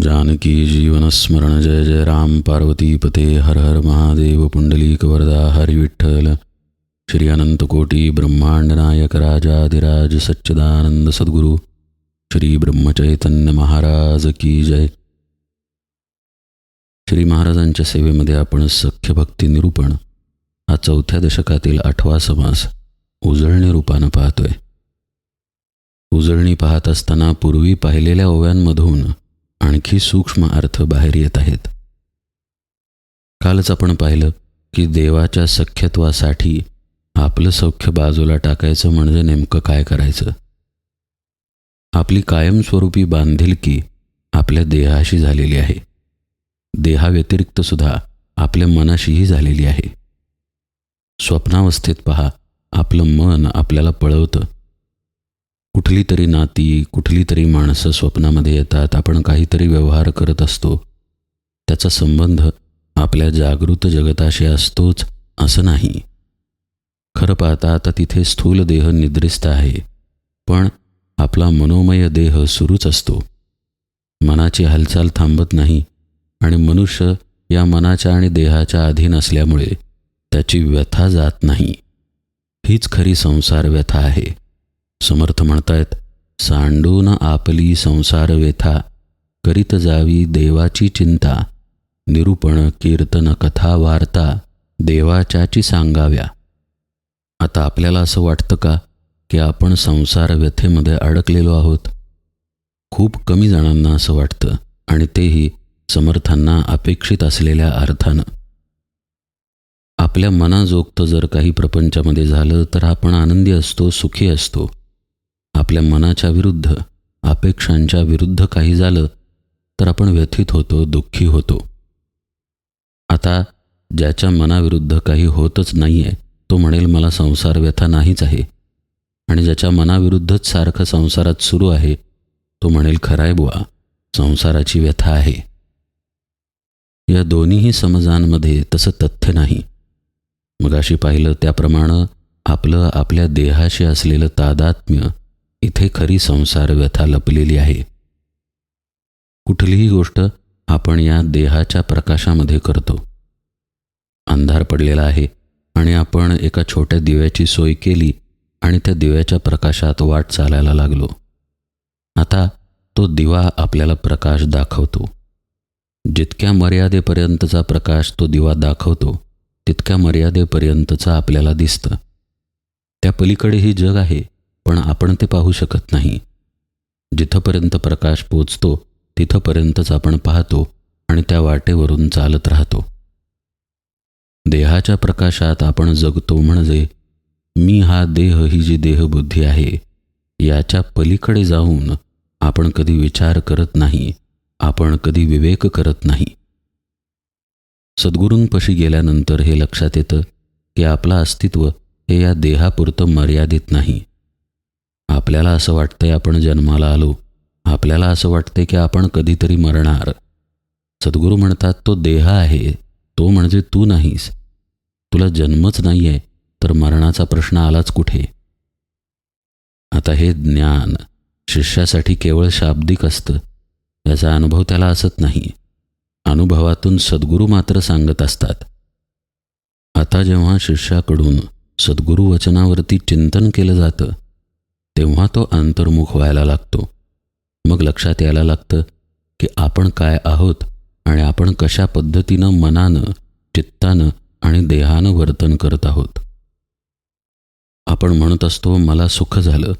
जानकी जीवनस्मरण जय जय राम पार्वतीपते हर हर महादेव पुंडलीक वरदा हरिविठ्ठल श्री अनंतकोटी ब्रह्मांड नायक राजाधिराज सच्चिदानंद सद्गुरू श्री ब्रह्मचैतन्य महाराज की जय। श्री महाराजांच्या सेवेमध्ये आपण सख्य भक्ती निरूपण हा चौथ्या दशकातील आठवा समास उजळणी रूपानं पाहतोय. उजळणी पाहत असताना पूर्वी पाहिलेल्या ओव्यांमधून आणखी सूक्ष्म अर्थ बाहेर येत आहेत. कालच आपण पाहिलं की देवाच्या सख्यत्वासाठी आपलं सौख्य बाजूला टाकायचं म्हणजे नेमकं काय करायचं? आपली कायमस्वरूपी बांधिलकी आपल्या देहाशी झालेली आहे. देहाव्यतिरिक्त सुद्धा आपल्या मनाशीही झालेली आहे. स्वप्नावस्थेत पहा आपलं मन आपल्याला पळवतं. कुठली तरी नाती कुठली तरी माणसं स्वप्नामध्ये येतात आपण काहीतरी व्यवहार करत असतो. त्याचा संबंध आपल्या जागृत जगताशी असतोच असं नाही. खरं पाहता आता तिथे स्थूल देह निद्रिस्त आहे पण आपला मनोमय देह सुरूच असतो. मनाची हालचाल थांबत नाही आणि मनुष्य या मनाच्या आणि देहाच्या अधीन असल्यामुळे त्याची व्यथा जात नाही. हीच खरी संसार व्यथा आहे. समर्थ म्हणतायत सांडून आपली संसार व्यथा करीत जावी देवाची चिंता निरूपण कीर्तन कथा वार्ता देवाच्याची सांगाव्या. आता आपल्याला असं वाटतं का की आपण संसार व्यथेमध्ये अडकलेलो आहोत? खूप कमी जणांना असं वाटतं आणि तेही समर्थांना अपेक्षित असलेल्या अर्थानं. आपल्या मनाजोगतं जर काही प्रपंचामध्ये झालं तर आपण आनंदी असतो सुखी असतो. आपल्या मनाच्या विरुद्ध अपेक्षांच्या विरुद्ध काही झालं तर आपण व्यथित होतो दुःखी होतो. आता ज्याच्या मनाविरुद्ध काही होतच नाही आहे तो म्हणेल मला संसार व्यथा नाहीच आहे. आणि ज्याच्या मनाविरुद्धच सारखं संसारात सुरू आहे तो म्हणेल खराय बुवा संसाराची व्यथा आहे. या दोन्हीही समजांमध्ये तसं तथ्य नाही. मगाशी पाहिलं त्याप्रमाणे आपलं आपल्या देहाशी असलेलं तादात्म्य इथे खरी संसार व्यथा लपलेली आहे. कुठलीही गोष्ट आपण या देहाच्या प्रकाशामध्ये करतो. अंधार पडलेला आहे आणि आपण एका छोट्या दिव्याची सोय केली आणि त्या दिव्याच्या प्रकाशात वाट चालायला लागलो. आता तो दिवा आपल्याला प्रकाश दाखवतो. जितक्या मर्यादेपर्यंतचा प्रकाश तो दिवा दाखवतो तितक्या मर्यादेपर्यंतचा आपल्याला दिसतं. त्या पलीकडेही जग आहे. पण आपण ते पाहू शकत नाही. जिथंपर्यंत प्रकाश पोचतो तिथंपर्यंतच आपण पाहतो आणि त्या वाटेवरून चालत राहतो. देहाच्या प्रकाशात आपण जगतो म्हणजे मी हा देह ही जी देहबुद्धी आहे याच्या पलीकडे जाऊन आपण कधी विचार करत नाही आपण कधी विवेक करत नाही. सद्गुरूंपशी गेल्यानंतर हे लक्षात येतं की आपलं अस्तित्व हे या देहापुरतं मर्यादित नाही. आपल्याला असं वाटतंय आपण जन्माला आलो. आपल्याला असं वाटतंय की आपण कधीतरी मरणार. सद्गुरू म्हणतात तो देह आहे. तो म्हणजे तू नाहीस. तुला जन्मच नाही आहे तर मरणाचा प्रश्न आलाच कुठे? आता हे ज्ञान शिष्यासाठी केवळ शाब्दिक असतं. याचा अनुभव त्याला असत नाही. अनुभवातून सद्गुरू मात्र सांगत असतात. आता जेव्हा शिष्याकडून सद्गुरू वचनावरती चिंतन केलं जातं तेव्हा तो अंतर्मुख व्हायला लागतो. मग लक्षात यायला लागतं की आपण काय आहोत आणि आपण कशा पद्धतीनं मनानं चित्तानं आणि देहानं वर्तन करत आहोत. आपण म्हणत असतो मला सुख झालं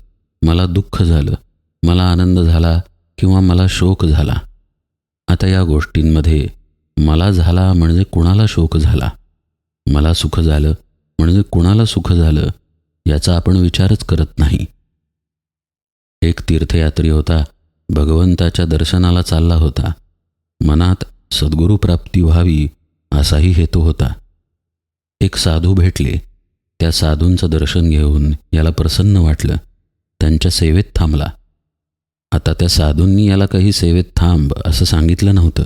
मला दुःख झालं मला आनंद झाला किंवा मला शोक झाला. आता या गोष्टींमध्ये मला झाला म्हणजे कुणाला शोक झाला? मला सुख झालं म्हणजे कुणाला सुख झालं? याचा आपण विचारच करत नाही. एक तीर्थयात्री होता. भगवंताच्या दर्शनाला चालला होता. मनात सद्गुरू प्राप्ती व्हावी असाही हेतू होता. एक साधू भेटले. त्या साधूंचं दर्शन घेऊन याला प्रसन्न वाटलं. त्यांच्या सेवेत थांबला. आता त्या साधूंनी याला काही सेवेत थांब असं सांगितलं नव्हतं.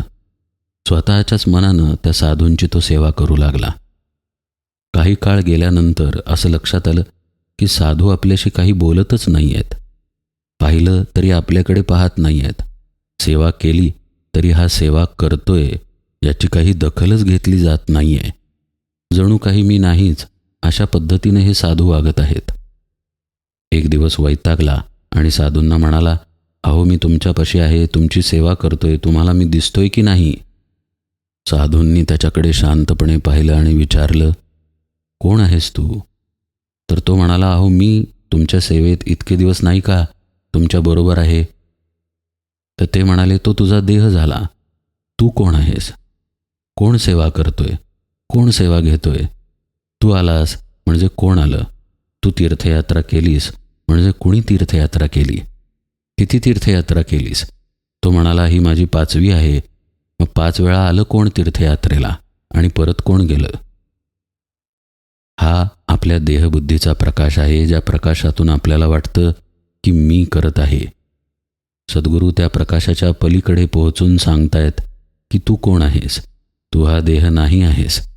स्वतःच्याच मनानं त्या साधूंची तो सेवा करू लागला. काही काळ गेल्यानंतर असं लक्षात आलं की साधू आपल्याशी काही बोलतच नाही आहेत पाहिलं तरी आपल्याकडे पाहत नाही आहेत सेवा केली तरी हा सेवा करतोय याची काही दखलच घेतली जात नाही आहे जणू काही मी नाहीच अशा पद्धतीने हे साधू वागत आहेत. एक दिवस वैतागला आणि साधूंना म्हणाला अहो मी तुमच्यापाशी आहे तुमची सेवा करतोय तुम्हाला मी दिसतोय की नाही? साधूंनी त्याच्याकडे शांतपणे पाहिलं आणि विचारलं कोण आहेस तू? तर तो म्हणाला अहो मी तुमच्या सेवेत इतके दिवस नाही का? तुमच्याबरोबर आहे. तर ते म्हणाले तो तुझा देह झाला. तू कोण आहेस? कोण सेवा करतोय? कोण सेवा घेतोय? तू आलास म्हणजे कोण आलं? तू तीर्थयात्रा केलीस म्हणजे कुणी तीर्थयात्रा केली? किती तीर्थयात्रा केलीस? तो म्हणाला ही माझी पाचवी आहे. मग पाच वेळा आलं कोण तीर्थयात्रेला? आणि परत कोण गेलं? हा आपल्या देहबुद्धीचा प्रकाश आहे ज्या प्रकाशातून आपल्याला वाटतं की मी करत आहे. सद्गुरू त्या प्रकाशाच्या पलीकडे पोहोचून सांगतायत की तू कोण आहेस? तू हा देह नाही आहेस.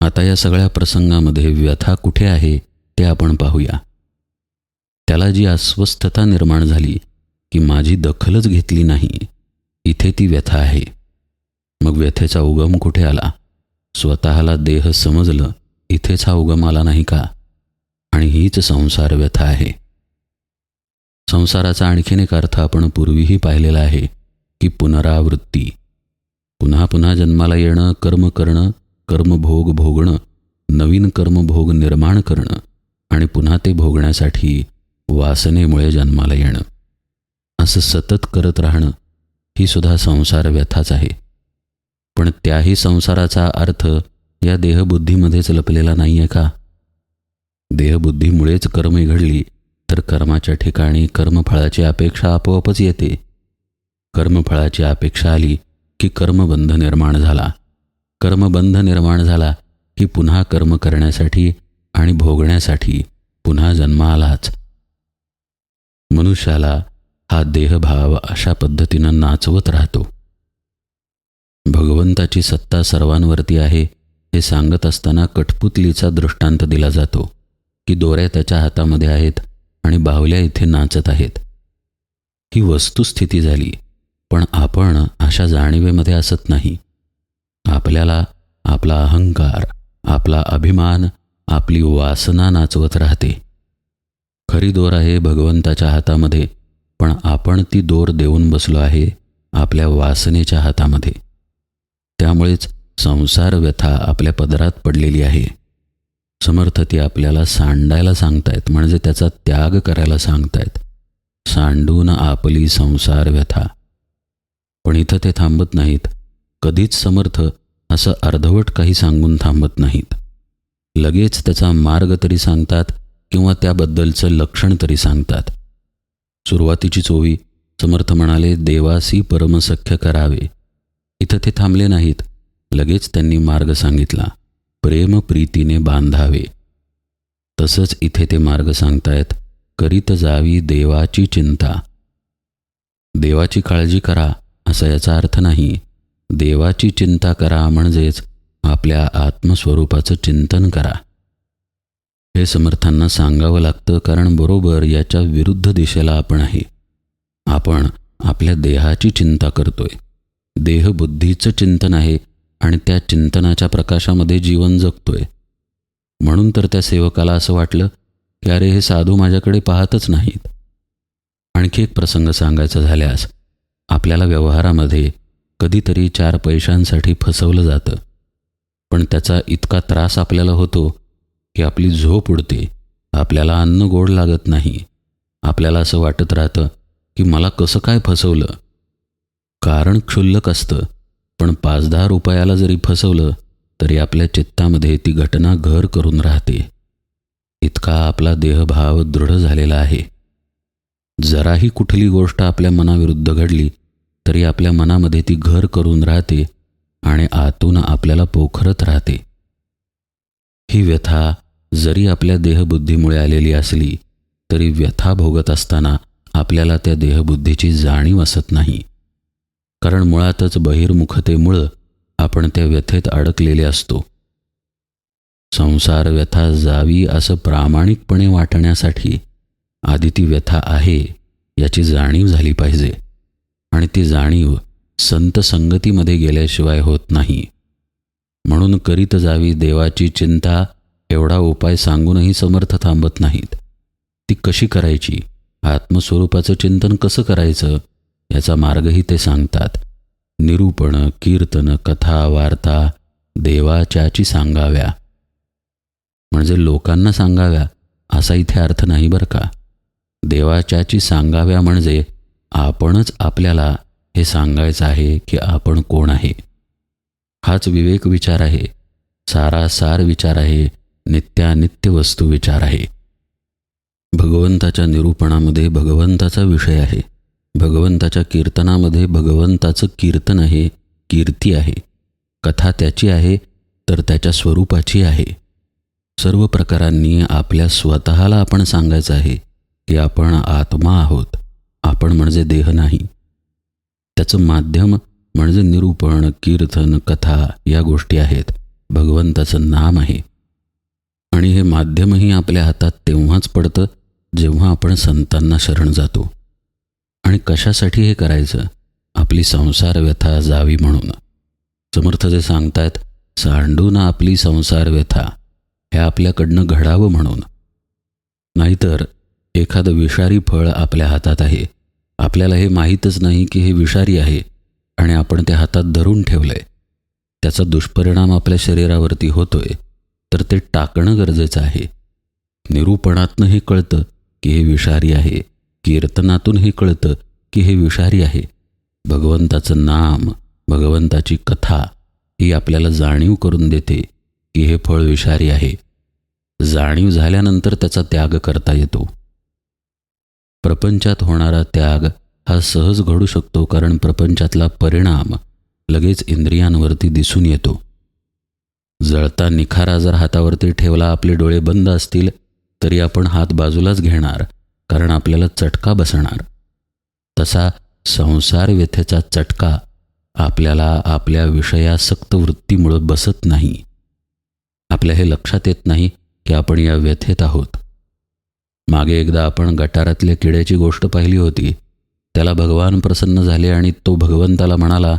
आता या सगळ्या प्रसंगामध्ये व्यथा कुठे आहे ते आपण पाहूया. त्याला जी अस्वस्थता निर्माण झाली की माझी दखलच घेतली नाही इथे ती व्यथा आहे. मग व्यथेचा उगम कुठे आला? स्वतःला देह समजलं इथेच हा उगम आला नाही का? आणि हीच संसार व्यथा आहे. संसाराचा आणखीन एक अर्थ आपण पूर्वीही पाहिलेला आहे की पुनरावृत्ती. पुन्हा पुन्हा जन्माला येणं कर्म करणं कर्मभोग भोगणं नवीन कर्मभोग निर्माण करणं आणि पुन्हा ते भोगण्यासाठी वासनेमुळे जन्माला येणं. असं सतत करत राहणं ही सुद्धा संसार व्यथाच आहे. पण त्याही संसाराचा अर्थ या देहबुद्धीमध्येच लपलेला नाही आहे का? देहबुद्धीमुळेच कर्म घडली तर कर्माच्या ठिकाणी कर्मफळाची अपेक्षा आपोआपच येते. कर्मफळाची अपेक्षा आली की कर्मबंध निर्माण झाला. कर्मबंध निर्माण झाला की पुन्हा कर्म करण्यासाठी आणि भोगण्यासाठी पुन्हा जन्म आलाच. मनुष्याला हा देहभाव अशा पद्धतीनं नाचवत राहतो. भगवंताची सत्ता सर्वांवरती आहे हे सांगत असताना कठपुतलीचा दृष्टांत दिला जातो की दोऱ्या त्याच्या हातामध्ये आहेत आणि बाहुल्या इथे नाचत आहेत. ही वस्तुस्थिती झाली पण आपण अशा जाणीवेमध्ये असत नाही. आपल्याला आपला अहंकार आपला अभिमान आपली वासना नाचवत राहते. खरी दोर आहे भगवंताच्या हातामध्ये पण आपण ती दोर देऊन बसलो आहे आपल्या वासनेच्या हातामध्ये. त्यामुळेच संसार व्यथा आपल्या पदरात पडलेली आहे. समर्थ ती आपल्याला सांडायला सांगतायत म्हणजे त्याचा त्याग करायला सांगतायत. सांडून आपली संसार व्यथा. पण इथं ते थांबत नाहीत. कधीच समर्थ असं अर्धवट काही सांगून थांबत नाहीत. लगेच त्याचा मार्ग तरी सांगतात किंवा त्याबद्दलचं लक्षण तरी सांगतात. सुरुवातीची चोवी समर्थ म्हणाले देवासी परमसख्य करावे. इथं ते थांबले नाहीत. लगेच त्यांनी मार्ग सांगितला. प्रेम प्रीतीने बांधावे. तसंच इथे ते मार्ग सांगतायत करीत जावी देवाची चिंता. देवाची काळजी करा असा याचा अर्थ नाही. देवाची चिंता करा म्हणजेच आपल्या आत्मस्वरूपाचं चिंतन करा. हे समर्थांना सांगावं लागतं कारण बरोबर याच्या विरुद्ध दिशेला आपण आहे. आपण आपल्या देहाची चिंता करतोय. देहबुद्धीचं चिंतन आहे आणि त्या चिंतनाच्या प्रकाशामध्ये जीवन जगतोय. म्हणून तर त्या सेवकाला असं वाटलं की अरे हे साधू माझ्याकडे पाहतच नाहीत. आणखी एक प्रसंग सांगायचा झाल्यास आपल्याला व्यवहारामध्ये कधीतरी चार पैशांसाठी फसवलं जातं. पण त्याचा इतका त्रास आपल्याला होतो की आपली झोप उडते आपल्याला अन्न गोड लागत नाही. आपल्याला असं वाटत राहतं की मला कसं काय फसवलं? कारण क्षुल्लक असतं. पण पाच दहा रुपयाला जरी फसवलं तरी आपल्या चित्तामध्ये ती घटना घर करून राहते. इतका आपला देहभाव दृढ झालेला आहे. जराही कुठली गोष्ट आपल्या मनाविरुद्ध घडली तरी आपल्या मनामध्ये ती घर करून राहते आणि आतून आपल्याला पोखरत राहते. ही व्यथा जरी आपल्या देहबुद्धीमुळे आलेली असली तरी व्यथा भोगत असताना आपल्याला त्या देहबुद्धीची जाणीव असत नाही. कारण मुळातच बहिर्मुखतेमुळं आपण त्या व्यथेत अडकलेले असतो. संसार व्यथा जावी असं प्रामाणिकपणे वाटण्यासाठी आधी ती व्यथा आहे याची जाणीव झाली पाहिजे. आणि ती जाणीव संत संगतीमध्ये गेल्याशिवाय होत नाही. म्हणून करीत जावी देवाची चिंता एवढा उपाय सांगूनही समर्थ थांबत नाहीत. ती कशी करायची? आत्मस्वरूपाचं चिंतन कसं करायचं? याचा मार्गही ते सांगतात. निरूपण कीर्तन कथा वार्ता देवाच्याची सांगाव्या. म्हणजे लोकांना सांगाव्या असा इथे अर्थ नाही बरं का? देवाच्याची सांगाव्या म्हणजे आपणच आपल्याला हे सांगायचं आहे की आपण कोण आहे? हाच विवेक विचार आहे. सारासार विचार आहे. नित्यानित्य वस्तू विचार आहे. भगवंताच्या निरूपणामध्ये भगवंताचा विषय आहे. भगवंताच्या कीर्तनामध्ये भगवंताचं कीर्तन आहे कीर्ती आहे. कथा त्याची आहे तर त्याच्या स्वरूपाची आहे. सर्व प्रकारांनी आपल्या स्वतःला आपण सांगायचं आहे की आपण आत्मा आहोत. आपण म्हणजे देह नाही. त्याचं माध्यम म्हणजे निरूपण कीर्तन कथा या गोष्टी आहेत. भगवंताचं नाम आहे. आणि हे माध्यमही आपल्या हातात तेव्हाच पडतं जेव्हा आपण संतांना शरण जातो. आणि कशासाठी हे करायचं? आपली संसार व्यथा जावी म्हणून. समर्थ जे सांगतायत सांडून आपली संसार व्यथा. हे आपल्याकडनं घडावं म्हणून. नाहीतर एखादं विषारी फळ आपल्या हातात आहे. आपल्याला हे माहीतच नाही की हे विषारी आहे आणि आपण ते हातात धरून ठेवलं आहे त्याचा दुष्परिणाम आपल्या शरीरावरती होतोय तर ते टाकणं गरजेचं आहे. निरूपणातनं हे कळतं की हे विषारी आहे. कीर्तनातून हे कळतं की हे विषारी आहे. भगवंताचं नाम भगवंताची कथा ही आपल्याला जाणीव करून देते की हे फळ विषारी आहे. जाणीव झाल्यानंतर त्याचा त्याग करता येतो. प्रपंचात होणारा त्याग हा सहज घडू शकतो कारण प्रपंचातला परिणाम लगेच इंद्रियांवरती दिसून येतो. जळता निखारा जर हातावरती ठेवला आपले डोळे बंद असतील तरी आपण हात बाजूलाच घेणार कारण आपल्याला चटका बसणार. तसा संसार व्यथेचा चटका आपल्याला आपल्या विषयासक्त वृत्तीमुळं बसत नाही. आपल्या हे लक्षात येत नाही की आपण या व्यथेत आहोत. मागे एकदा आपण गटारातल्या किड्याची गोष्ट पाहिली होती. त्याला भगवान प्रसन्न झाले आणि तो भगवंताला म्हणाला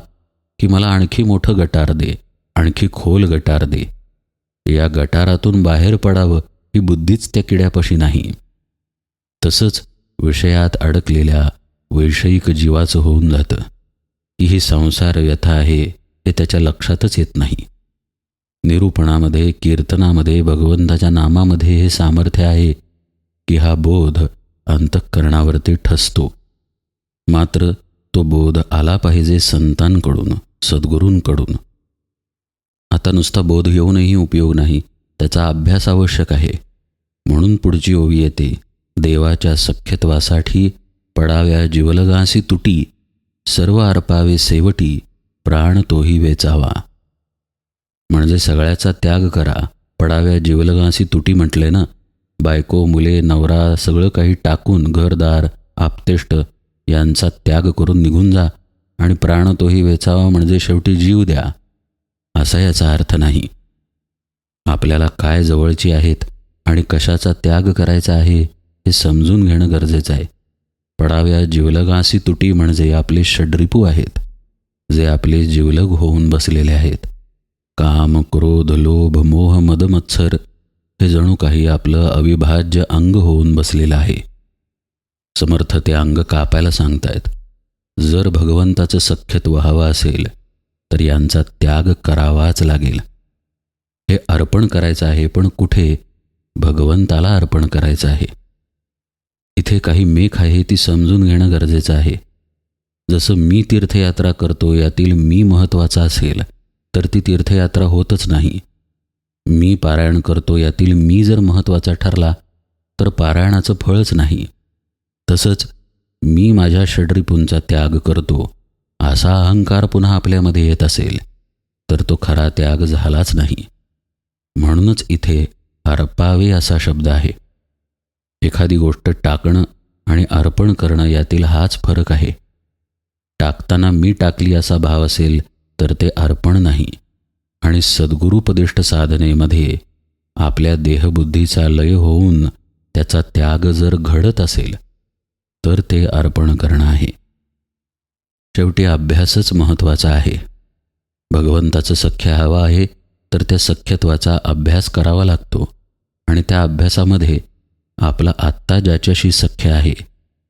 की मला आणखी मोठं गटार दे आणखी खोल गटार दे. या गटारातून बाहेर पडावं ही बुद्धीच त्या किड्यापाशी नाही. तसंच विषयात अडकलेल्या वैषयिक जीवाचं होऊन जातं. की ही संसार व्यथा आहे हे त्याच्या लक्षातच येत नाही. निरूपणामध्ये कीर्तनामध्ये भगवंताच्या नामामध्ये हे सामर्थ्य आहे की हा बोध अंतःकरणावरती ठसतो. मात्र तो बोध आला पाहिजे संतांकडून सद्गुरूंकडून. आता नुसता बोध येऊनही उपयोग नाही त्याचा अभ्यास आवश्यक आहे. म्हणून पुढची ओवी येते देवाच्या सख्यत्वासाठी पडाव्या जीवलगासी तुटी सर्व अर्पावे सेवटी प्राण तोही वेचावा. म्हणजे सगळ्याचा त्याग करा. पडाव्या जीवलगासी तुटी म्हटले ना? बायको मुले नवरा सगळं काही टाकून घरदार आपतेष्ट यांचा त्याग करून निघून जा आणि प्राण तोही वेचावा म्हणजे शेवटी जीव द्या. असा याचा अर्थ नाही. आपल्याला काय जवळची आहेत आणि कशाचा त्याग करायचा आहे? हे समजून घेणं गरजेचं आहे. पडाव्या जीवलगासी तुटी म्हणजे आपले षड्रिपू आहेत. जे आपले जीवलग होऊन बसलेले आहेत. काम क्रोध लोभ मोह मदमत्सर हे जणू काही आपलं अविभाज्य अंग होऊन बसलेलं आहे. समर्थ ते अंग कापायला सांगतायत. जर भगवंताचं सख्यत्व हवं असेल तर यांचा त्याग करावाच लागेल. हे अर्पण करायचं आहे पण कुठे? भगवंताला अर्पण करायचं आहे. इथे काही मेख आहे ती समजून घेणं गरजेचं आहे. जसं मी तीर्थयात्रा करतो यातील मी महत्त्वाचा असेल तर ती तीर्थयात्रा होतच नाही. मी पारायण करतो यातील मी जर महत्त्वाचा ठरला तर पारायणाचं फळच नाही. तसंच मी माझ्या षड्रिपूंचा त्याग करतो असा अहंकार पुन्हा आपल्यामध्ये येत असेल तर तो खरा त्याग झालाच नाही. म्हणूनच इथे हरपावे असा शब्द आहे. एखादी गोष्ट टाकणं आणि अर्पण करणं यातील हाच फरक आहे. टाकताना मी टाकली असा भाव असेल तर ते अर्पण नाही. आणि सद्गुरुपदिष्ट साधनेमध्ये आपल्या देहबुद्धीचा लय होऊन त्याचा त्याग जर घडत असेल तर ते अर्पण करणं आहे. शेवटी अभ्यासच महत्त्वाचा आहे. भगवंताचं सख्य हवं आहे तर त्या सख्यत्वाचा अभ्यास करावा लागतो. आणि त्या अभ्यासामध्ये आपला आत्ता ज्याच्याशी सख्य आहे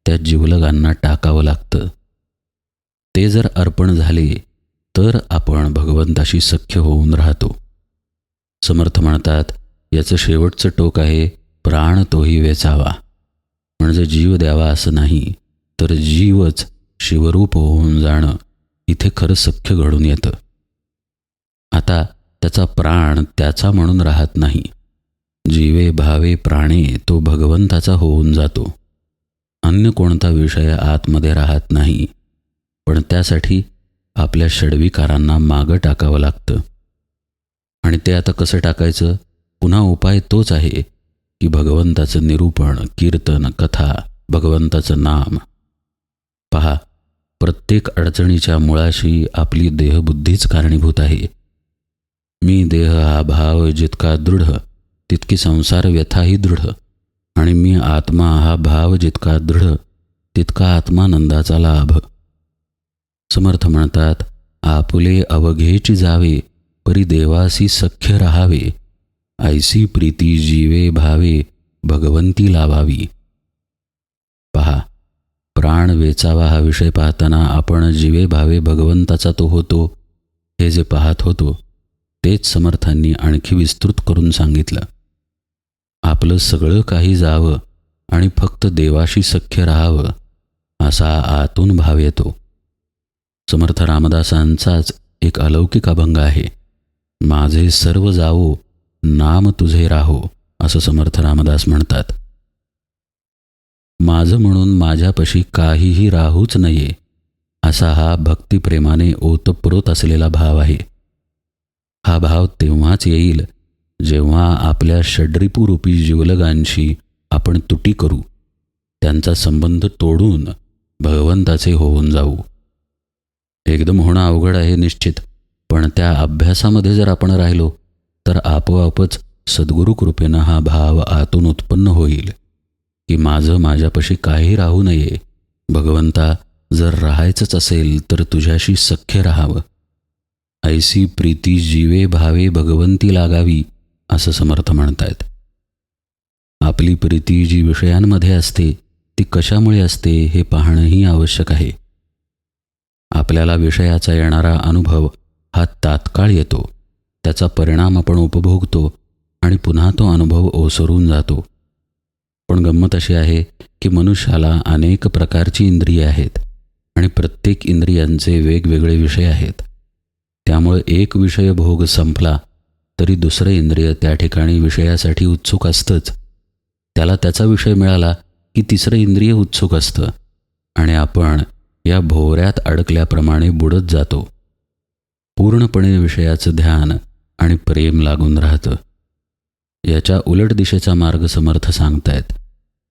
त्या जीवलगांना टाकावं लागतं. ते जर अर्पण झाले तर आपण भगवंताशी सख्य होऊन राहतो. समर्थ म्हणतात याचं शेवटचं टोक आहे प्राण तोही वेचावा. म्हणजे जीव द्यावा असं नाही तर जीवच शिवरूप होऊन जाणं इथे खरं सख्य घडून येतं. आता त्याचा प्राण त्याचा म्हणून राहत नाही. जीवे भावे प्राणे तो भगवंताचा होऊन जातो. अन्य कोणता विषय आतमध्ये राहत नाही. पण त्यासाठी आपल्या षडविकारांना मागं टाकावं लागतं. आणि ते आता कसं टाकायचं? पुन्हा उपाय तोच आहे की भगवंताचं निरूपण कीर्तन कथा भगवंताचं नाम. पहा प्रत्येक अडचणीच्या मुळाशी आपली देहबुद्धीच कारणीभूत आहे. मी देह हा भाव जितका दृढ तितकी संसार व्यथाही दृढ. आणि मी आत्मा हा भाव जितका दृढ तितका आत्मानंदाचा लाभ. समर्थ म्हणतात आपुले अवघेची जावे परी देवासी सख्य राहावे. ऐसी प्रीती जीवे भावे भगवंती लावावी पहा प्राण वेचावा हा विषय पाहताना आपण जीवे भावे भगवंताचा तो होतो हे जे पाहत होतो तेच समर्थांनी आणखी विस्तृत करून सांगितलं. आपलं सगळं काही जावं आणि फक्त देवाशी सख्य राहावं असा आतून भाव येतो. समर्थ रामदासांचाच एक अलौकिक अभंग आहे. माझे सर्व जावो नाम तुझे राहो असं समर्थ रामदास म्हणतात. माझं म्हणून माझ्यापशी काहीही राहूच नये असा हा भक्तिप्रेमाने ओतप्रोत असलेला भाव आहे. हा भाव तेव्हाच येईल जेव्हा आपल्या षड्रिपूरूपी जीवलगांशी आपण तुटी करू. त्यांचा संबंध तोडून भगवंताचे होऊन जाऊ. एकदम होणं अवघड आहे निश्चित पण त्या अभ्यासामध्ये जर आपण राहिलो तर आपोआपच सद्गुरू कृपेनं हा भाव आतून उत्पन्न होईल की माझं माझ्यापाशी काही राहू नये. भगवंता जर राहायचंच असेल तर तुझ्याशी सख्य राहावं. ऐसी प्रीती जीवे भावे भगवंती लागावी असं समर्थ म्हणतायत. आपली प्रीती जी विषयांमध्ये असते ती कशामुळे असते हे पाहणंही आवश्यक आहे. आपल्याला विषयाचा येणारा अनुभव हा तात्काळ येतो त्याचा परिणाम आपण उपभोगतो आणि पुन्हा तो अनुभव ओसरून जातो. पण गंमत अशी आहे की मनुष्याला अनेक प्रकारची इंद्रिये आहेत आणि प्रत्येक इंद्रियांचे वेगवेगळे विषय आहेत. त्यामुळे एक विषय भोग संपला तरी दुसरं इंद्रिय त्या ठिकाणी विषयासाठी उत्सुक असतंच. त्याला त्याचा विषय मिळाला की तिसरं इंद्रिय उत्सुक असतं आणि आपण या भोवऱ्यात अडकल्याप्रमाणे बुडत जातो. पूर्णपणे विषयाचं ध्यान आणि प्रेम लागून राहतं. याच्या उलट दिशेचा मार्ग समर्थ सांगतायत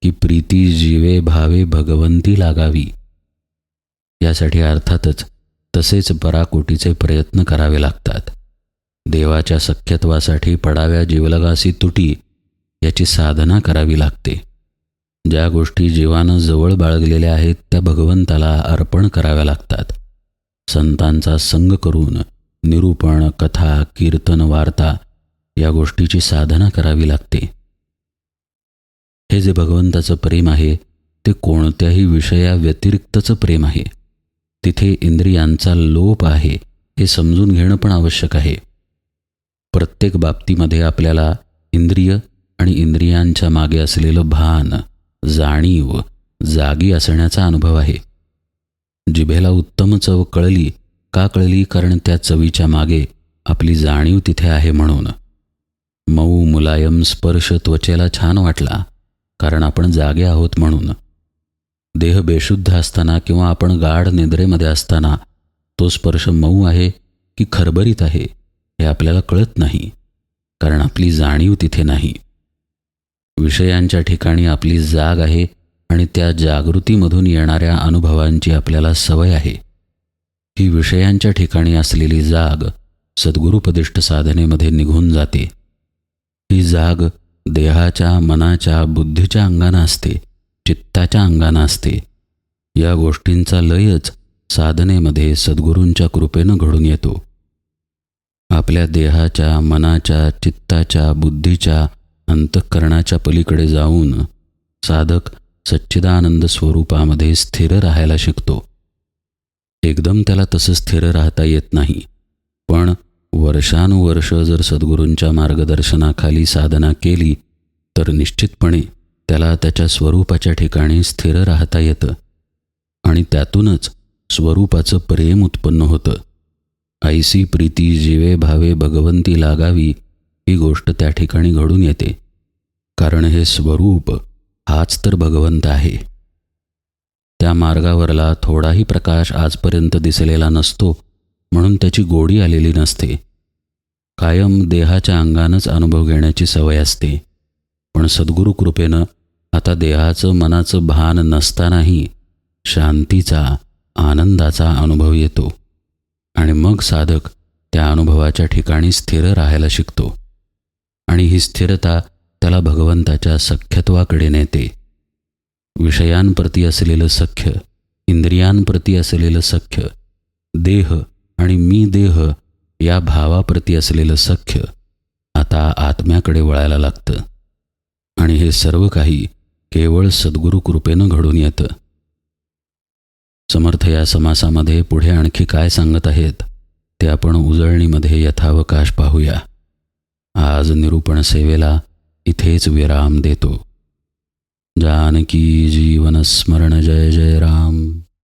की प्रीती जीवे भावे भगवंती लागावी. यासाठी अर्थातच तसेच पराकोटीचे प्रयत्न करावे लागतात. देवाच्या सख्यत्वासाठी पडाव्या जीवलगासी तुटी याची साधना करावी लागते. ज्या गोष्टी जीवानं जवळ बाळगलेल्या आहेत त्या भगवंताला अर्पण कराव्या लागतात. संतांचा संग करून निरूपण कथा कीर्तन वार्ता या गोष्टीची साधना करावी लागते. हे जे भगवंताचं प्रेम आहे ते कोणत्याही विषयाव्यतिरिक्तचं प्रेम आहे. तिथे इंद्रियांचा लोप आहे हे समजून घेणं पण आवश्यक आहे. प्रत्येक बाबतीमध्ये आपल्याला इंद्रिय आणि इंद्रियांच्या मागे असलेलं भान जाणीव जागी असण्याचा अनुभव आहे. जिभेला उत्तम चव कळली का कळली? कारण त्या चवीच्या मागे आपली जाणीव तिथे आहे म्हणून. मऊ मुलायम स्पर्श त्वचेला छान वाटला कारण आपण जागे आहोत म्हणून. देह बेशुद्ध असताना किंवा आपण गाढ निद्रेमध्ये असताना तो स्पर्श मऊ आहे की खरबरीत आहे हे आपल्याला कळत नाही कारण आपली जाणीव तिथे नाही. विषयांच्या ठिकाणी आपली जाग आहे आणि त्या जागृतीमधून येणाऱ्या अनुभवांची आपल्याला सवय आहे. ही विषयांच्या ठिकाणी असलेली जाग सद्गुरुपदिष्ट साधनेमध्ये निघून जाते. ही जाग देहाच्या मनाच्या बुद्धीच्या अंगानं असते. चित्ताच्या अंगानं असते. या गोष्टींचा लयच साधनेमध्ये सद्गुरूंच्या कृपेनं घडून येतो. आपल्या देहाच्या मनाच्या चित्ताच्या बुद्धीच्या अंतःकरणाच्या पलीकडे जाऊन साधक सच्चिदानंद स्वरूपामध्ये स्थिर राहायला शिकतो. एकदम त्याला तसं स्थिर राहता येत नाही. पण वर्षानुवर्ष जर सद्गुरूंच्या मार्गदर्शनाखाली साधना केली तर निश्चितपणे त्याला त्याच्या स्वरूपाच्या ठिकाणी स्थिर राहता येतं. आणि त्यातूनच स्वरूपाचं प्रेम उत्पन्न होतं. ऐसी प्रीती जीवे भावे भगवंती लागावी ही गोष्ट त्या ठिकाणी घडून येते. कारण हे स्वरूप हाच तर भगवंत आहे. त्या मार्गावरला थोडाही प्रकाश आजपर्यंत दिसलेला नसतो म्हणून त्याची गोडी आलेली नसते. कायम देहाच्या अंगानंच अनुभव घेण्याची सवय असते. पण सद्गुरू कृपेनं आता देहाचं मनाचं भान नसतानाही शांतीचा आनंदाचा अनुभव येतो. आणि मग साधक त्या अनुभवाच्या ठिकाणी स्थिर राहायला शिकतो. आणि ही स्थिरता त्याला भगवंताच्या सख्यत्वाकडे नेते. विषयांप्रती असलेलं सख्य इंद्रियांप्रती असलेलं सख्य देह आणि मी देह या भावाप्रती असलेलं सख्य आता आत्म्याकडे वळायला लागतं. आणि हे सर्व काही केवळ सद्गुरू कृपेनं घडून येतं. समर्थ या समासामध्ये पुढे आणखी काय सांगत आहेत ते आपण उजळणीमध्ये यथावकाश पाहूया. आज निरूपण सेवेला इथेच विराम देतो. जानकी जीवन स्मरण जय जय राम.